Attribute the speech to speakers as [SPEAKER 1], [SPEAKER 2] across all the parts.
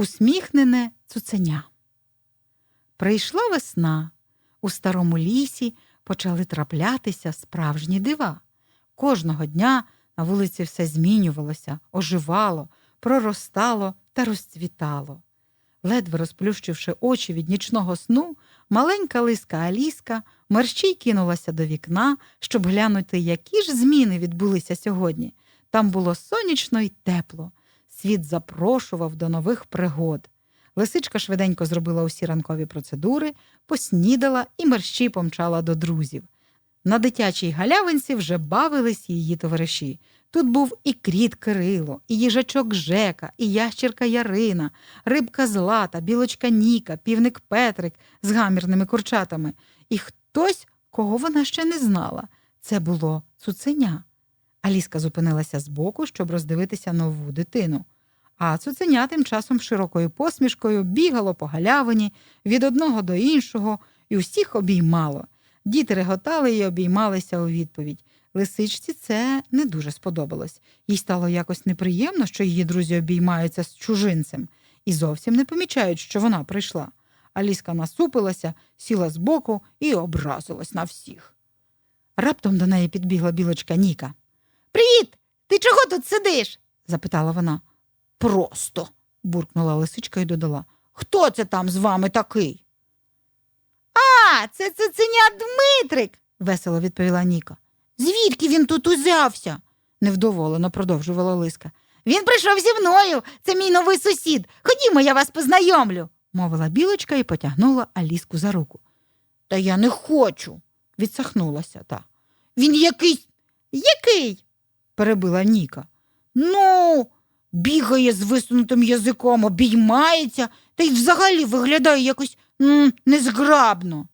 [SPEAKER 1] Усміхнене цуценя. Прийшла весна. У старому лісі почали траплятися справжні дива. Кожного дня на вулиці все змінювалося, оживало, проростало та розцвітало. Ледве розплющивши очі від нічного сну, маленька лиска Аліска мерщій кинулася до вікна, щоб глянути, які ж зміни відбулися сьогодні. Там було сонячно й тепло. Світ запрошував до нових пригод. Лисичка швиденько зробила усі ранкові процедури, поснідала і мерщій помчала до друзів. На дитячій галявинці вже бавились її товариші. Тут був і кріт Кирило, і їжачок Жека, і ящірка Ярина, рибка Злата, білочка Ніка, півник Петрик з гамірними курчатами, і хтось, кого вона ще не знала. Це було цуценя. Аліска зупинилася збоку, щоб роздивитися нову дитину. А цуценя тим часом широкою посмішкою бігало по галявині від одного до іншого і усіх обіймало. Діти реготали і обіймалися у відповідь. Лисичці це не дуже сподобалось. Їй стало якось неприємно, що її друзі обіймаються з чужинцем, і зовсім не помічають, що вона прийшла. Аліска насупилася, сіла збоку і образилась на всіх. Раптом до неї підбігла білочка Ніка. Привіт! Ти чого тут сидиш? запитала вона. Просто, буркнула лисичка і додала. Хто це там з вами такий? А, це цуценя Дмитрик, весело відповіла Ніка. Звідки він тут узявся? невдоволено продовжувала Лиска. Він прийшов зі мною. Це мій новий сусід. Ходімо, я вас познайомлю, мовила білочка і потягнула Аліску за руку. Та я не хочу, відсахнулася та. Він якийсь. Який? перебила Ніка. Ну, бігає з висунутим язиком, обіймається та й взагалі виглядає якось м, незграбно,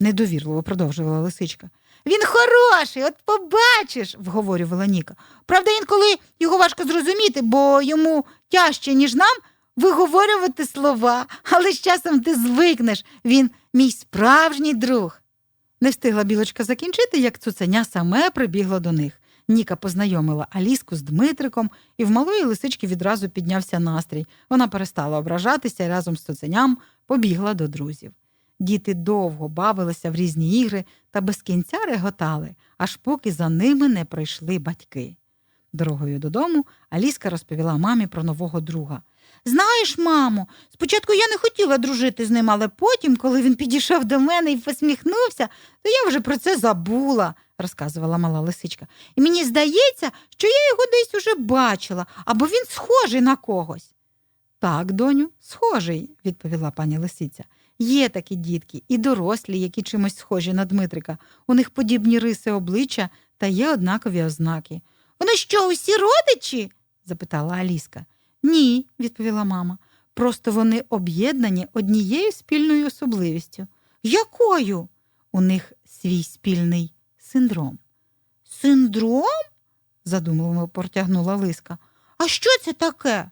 [SPEAKER 1] недовірливо продовжувала лисичка. Він хороший, от побачиш, вговорювала Ніка. Правда, інколи його важко зрозуміти, бо йому тяжче, ніж нам, виговорювати слова, але з часом ти звикнеш. Він мій справжній друг. Не встигла білочка закінчити, як цуценя саме прибігло до них. Ніка познайомила Аліску з Дмитриком, і в малої лисички відразу піднявся настрій. Вона перестала ображатися і разом з цуценям побігла до друзів. Діти довго бавилися в різні ігри та без кінця реготали, аж поки за ними не прийшли батьки. Дорогою додому Аліска розповіла мамі про нового друга. Знаєш, мамо, спочатку я не хотіла дружити з ним, але потім, коли він підійшов до мене і посміхнувся, то я вже про це забула, розказувала мала лисичка. І мені здається, що я його десь уже бачила, або він схожий на когось. Так, доню, схожий, відповіла пані лисиця. Є такі дітки, і дорослі, які чимось схожі на Дмитрика. У них подібні риси обличчя та є однакові ознаки. Вони що, усі родичі? запитала Аліска. Ні, відповіла мама. Просто вони об'єднані однією спільною особливістю. Якою? У них свій спільний синдром. Синдром? задумливо протягнула Лиска. А що це таке?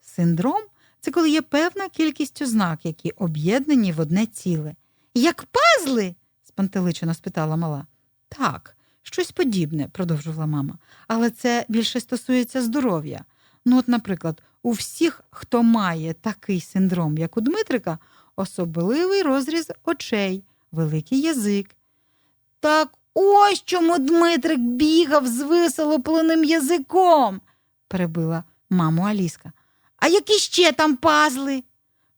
[SPEAKER 1] Синдром це коли є певна кількість ознак, які об'єднані в одне ціле. Як пазли? спантеличено спитала мала. Так, щось подібне, продовжувала мама, але це більше стосується здоров'я. Ну, от, наприклад, у всіх, хто має такий синдром, як у Дмитрика, особливий розріз очей, великий язик. Так ось чому Дмитрик бігав з висолопленим язиком, перебила маму Аліска. А які ще там пазли?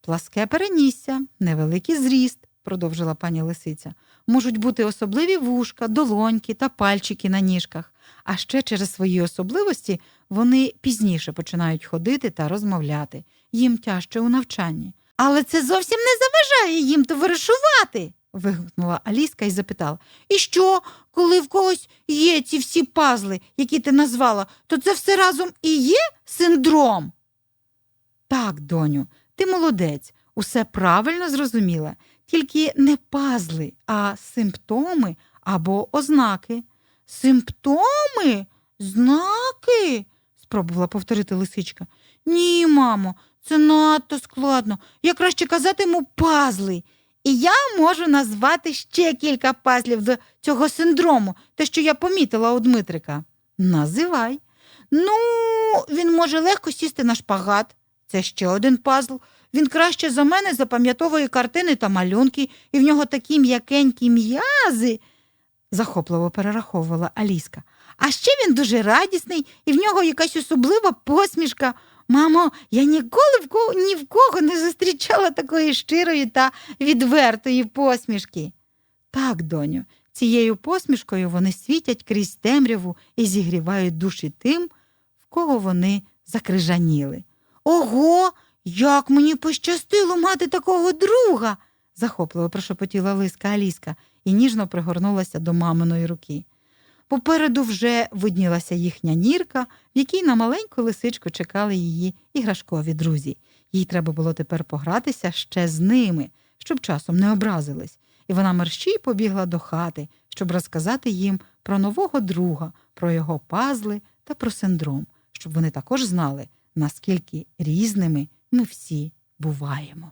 [SPEAKER 1] Пласке перенісся, невеликий зріст, продовжила пані лисиця. Можуть бути особливі вушка, долоньки та пальчики на ніжках, а ще через свої особливості вони пізніше починають ходити та розмовляти, їм тяжче у навчанні. Але це зовсім не заважає їм товаришувати. Вигукнула Аліска і запитала. І що, коли в когось є ці всі пазли, які ти назвала, то це все разом і є синдром? Так, доню, ти молодець, усе правильно зрозуміла, тільки не пазли, а симптоми або ознаки. Симптоми? Знаки? спробувала повторити лисичка. Ні, мамо, це надто складно. Я краще казатиму пазли. І я можу назвати ще кілька пазлів до цього синдрому, те, що я помітила у Дмитрика. Називай. Ну, він може легко сісти на шпагат, Це ще один пазл. Він краще за мене запам'ятовує картини та малюнки, і в нього такі м'якенькі м'язи, захопливо перераховувала Аліска. А ще він дуже радісний, і в нього якась особлива посмішка. Мамо, я ніколи в кого, ні в кого не зустрічала такої щирої та відвертої посмішки. Так, доню, цією посмішкою вони світять крізь темряву і зігрівають душі тим, в кого вони закрижаніли. Ого, як мені пощастило мати такого друга, захопливо прошепотіла лиска Аліска і ніжно пригорнулася до маминої руки. Попереду вже виднілася їхня нірка, в якій на маленьку лисичку чекали її іграшкові друзі. Їй треба було тепер погратися ще з ними, щоб часом не образились, і вона мерщій побігла до хати, щоб розказати їм про нового друга, про його пазли та про синдром, щоб вони також знали, наскільки різними ми всі буваємо.